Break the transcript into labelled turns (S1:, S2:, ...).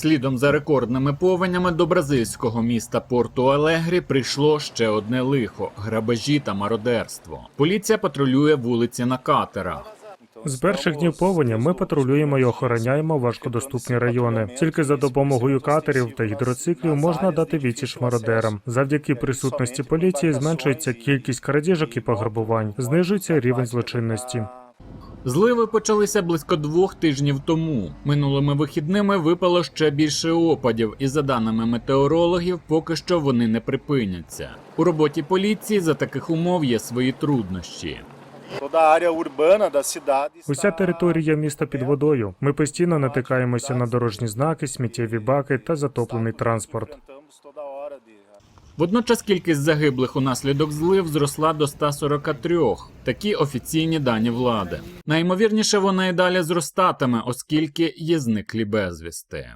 S1: Слідом за рекордними повенями до бразильського міста Порту Алегрі прийшло ще одне лихо грабежі та мародерство. Поліція патрулює вулиці на катерах.
S2: З перших днів повені ми патрулюємо і охороняємо важкодоступні райони. Тільки за допомогою катерів та гідроциклів можна дати відсіч мародерам. Завдяки присутності поліції зменшується кількість крадіжок і пограбувань, знижується рівень злочинності.
S1: Зливи почалися близько двох тижнів тому. Минулими вихідними випало ще більше опадів, і за даними метеорологів, поки що вони не припиняться. У роботі поліції за таких умов є свої труднощі.
S2: Уся територія міста під водою. Ми постійно натикаємося на дорожні знаки, сміттєві баки та затоплений транспорт.
S1: Водночас кількість загиблих унаслідок злив зросла до 143. Такі офіційні дані влади. Найімовірніше, вона і далі зростатиме, оскільки є зниклі безвісти.